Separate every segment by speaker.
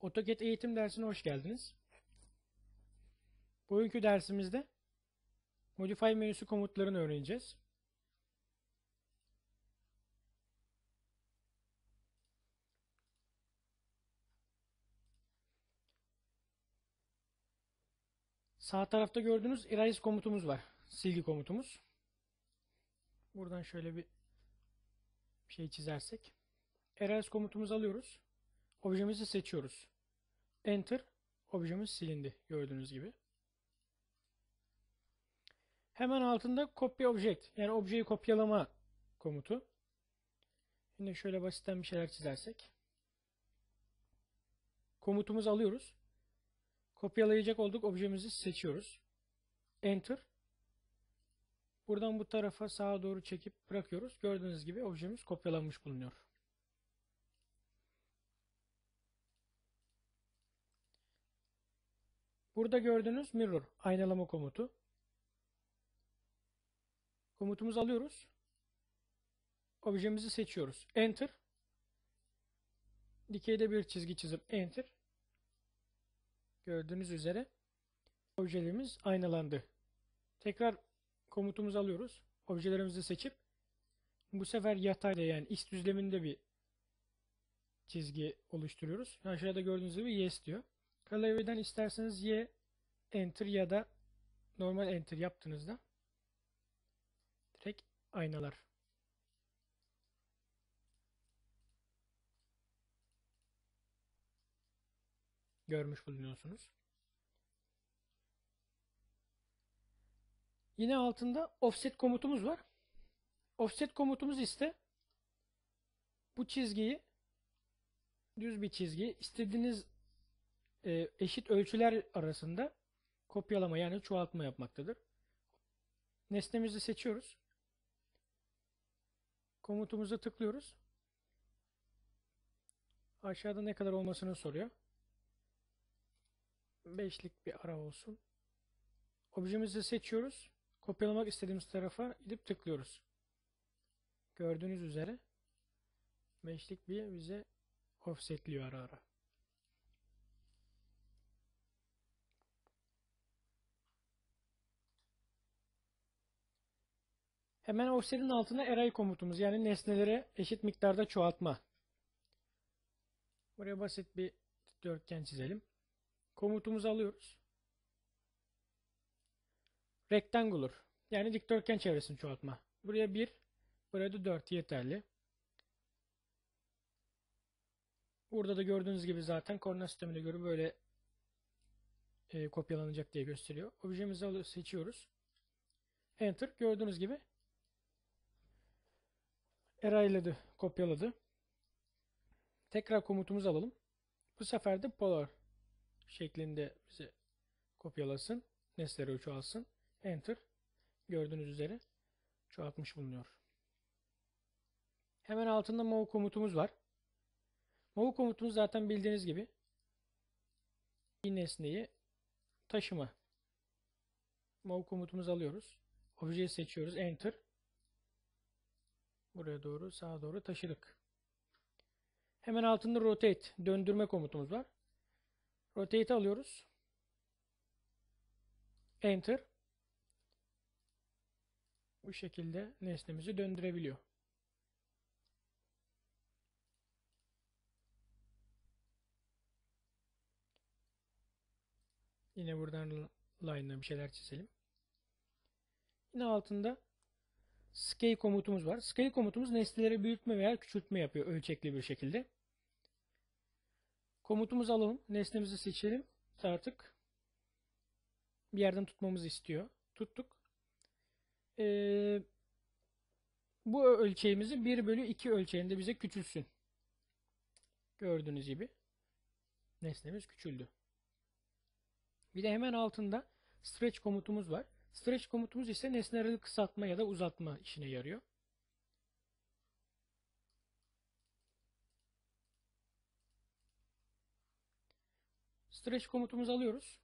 Speaker 1: AutoCAD eğitim dersine hoş geldiniz. Bugünkü dersimizde Modify menüsü komutlarını öğreneceğiz. Sağ tarafta gördüğünüz erase komutumuz var. Silgi komutumuz. Buradan şöyle bir şey çizersek. Erase komutumuzu alıyoruz. Objemizi seçiyoruz. Enter. Objemiz silindi. Gördüğünüz gibi. Hemen altında copy object. Yani objeyi kopyalama komutu. Yine şöyle basitten bir şeyler çizersek. Komutumuzu alıyoruz. Kopyalayacak olduk objemizi seçiyoruz. Enter. Buradan bu tarafa sağa doğru çekip bırakıyoruz. Gördüğünüz gibi objemiz kopyalanmış bulunuyor. Burada gördüğünüz mirror aynalama komutu. Komutumuzu alıyoruz. Objemizi seçiyoruz. Enter. Dikeyde bir çizgi çizip Enter. Gördüğünüz üzere objelerimiz aynalandı. Tekrar komutumuzu alıyoruz. Objelerimizi seçip bu sefer yatayda yani x düzleminde bir çizgi oluşturuyoruz. Aşağıda gördüğünüz gibi yes diyor. Klavyeden isterseniz y enter ya da normal enter yaptığınızda direkt aynalar. Görmüş bulunuyorsunuz. Yine altında offset komutumuz var. Offset komutumuz ise bu çizgiyi düz bir çizgi istediğiniz e, eşit ölçüler arasında kopyalama yani çoğaltma yapmaktadır. Nesnemizi seçiyoruz. Komutumuza tıklıyoruz. Aşağıda ne kadar olmasını soruyor. 5'lik bir ara olsun. Objemizi seçiyoruz. Kopyalamak istediğimiz tarafa gidip tıklıyoruz. Gördüğünüz üzere 5'lik bir bize offsetliyor ara ara. Hemen offset'in altına array komutumuz yani nesnelere eşit miktarda çoğaltma. Buraya basit bir dörtgen çizelim. Komutumuzu alıyoruz. Rectangular yani dikdörtgen çevresini çoğaltma. Buraya 1, buraya da 4 yeterli. Burada da gördüğünüz gibi zaten koordinat sistemine göre böyle e, kopyalanacak diye gösteriyor. Objemizi alıyoruz, seçiyoruz. Enter. Gördüğünüz gibi array'ladı, kopyaladı. Tekrar komutumuzu alalım. Bu sefer de polar şeklinde bize kopyalasın. Nesneleri çoğalsın. Enter. Gördüğünüz üzere çoğaltmış bulunuyor. Hemen altında move komutumuz var. Move komutumuz zaten bildiğiniz gibi bir nesneyi taşıma. Move komutumuzu alıyoruz. Objeyi seçiyoruz. Enter. Buraya doğru sağa doğru taşıdık. Hemen altında rotate döndürme komutumuz var. Rotate alıyoruz. Enter. Bu şekilde nesnemizi döndürebiliyor. Yine buradan line'la bir şeyler çizelim. Yine altında scale komutumuz var. Scale komutumuz nesneleri büyütme veya küçültme yapıyor ölçekli bir şekilde. Komutumuzu alalım. Nesnemizi seçelim. Artık bir yerden tutmamızı istiyor. Tuttuk. Ee, bu ölçeğimizi 1 bölü 2 ölçeğinde bize küçülsün. Gördüğünüz gibi nesnemiz küçüldü. Bir de hemen altında stretch komutumuz var. Stretch komutumuz ise nesneleri kısaltma ya da uzatma işine yarıyor. Stretch komutumuzu alıyoruz.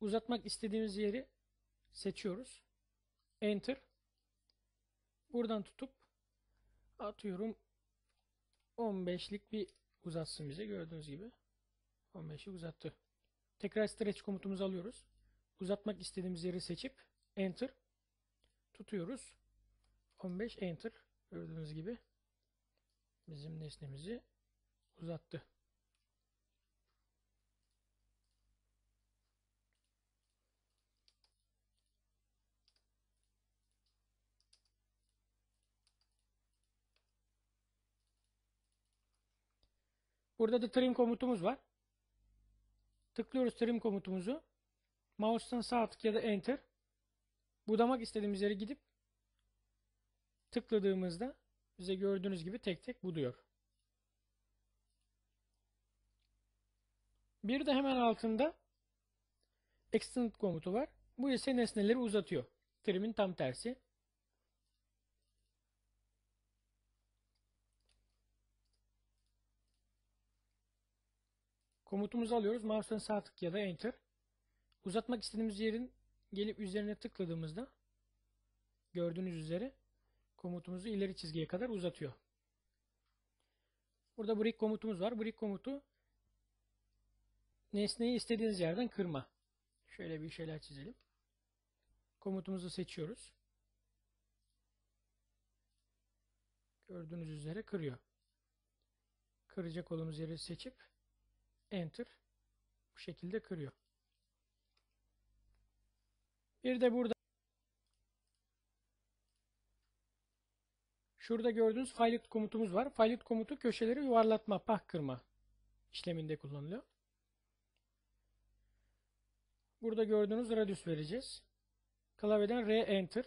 Speaker 1: Uzatmak istediğimiz yeri seçiyoruz. Enter. Buradan tutup atıyorum 15'lik bir uzatsın bize gördüğünüz gibi. 15'i uzattı. Tekrar stretch komutumuzu alıyoruz. Uzatmak istediğimiz yeri seçip enter tutuyoruz. 15 enter gördüğünüz gibi bizim nesnemizi uzattı. Burada da trim komutumuz var. Tıklıyoruz trim komutumuzu. Mouse'tan sağ tık ya da enter. Budamak istediğimiz yere gidip tıkladığımızda bize gördüğünüz gibi tek tek buduyor. Bir de hemen altında extend komutu var. Bu ise nesneleri uzatıyor. Trim'in tam tersi. Komutumuzu alıyoruz. Mouse'dan sağ tık ya da enter. Uzatmak istediğimiz yerin gelip üzerine tıkladığımızda gördüğünüz üzere komutumuzu ileri çizgiye kadar uzatıyor. Burada break komutumuz var. Break komutu nesneyi istediğiniz yerden kırma. Şöyle bir şeyler çizelim. Komutumuzu seçiyoruz. Gördüğünüz üzere kırıyor. Kıracak olduğumuz yeri seçip Enter bu şekilde kırıyor. Bir de burada şurada gördüğünüz filet komutumuz var. Filet komutu köşeleri yuvarlatma, pah kırma işleminde kullanılıyor. Burada gördüğünüz radius vereceğiz. Klavyeden R enter.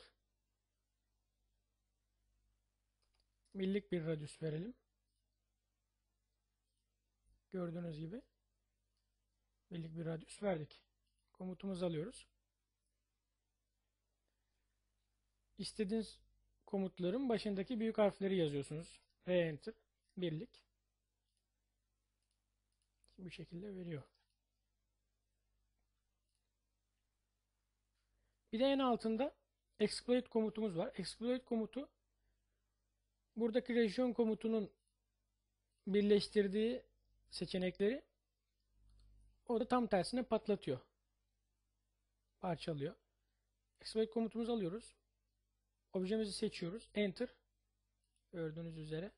Speaker 1: Millik bir radius verelim. Gördüğünüz gibi birlik bir radius verdik. Komutumuzu alıyoruz. İstediğiniz komutların başındaki büyük harfleri yazıyorsunuz. R enter birlik. Bu şekilde veriyor. Bir de en altında exploit komutumuz var. Exploit komutu buradaki region komutunun birleştirdiği seçenekleri o da tam tersine patlatıyor. Parçalıyor. Exploit komutumuzu alıyoruz. Objemizi seçiyoruz. Enter. Gördüğünüz üzere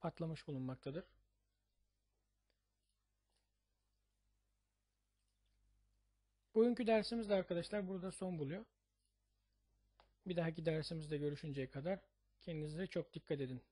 Speaker 1: patlamış bulunmaktadır. Bugünkü dersimiz de arkadaşlar burada son buluyor. Bir dahaki dersimizde görüşünceye kadar kendinize çok dikkat edin.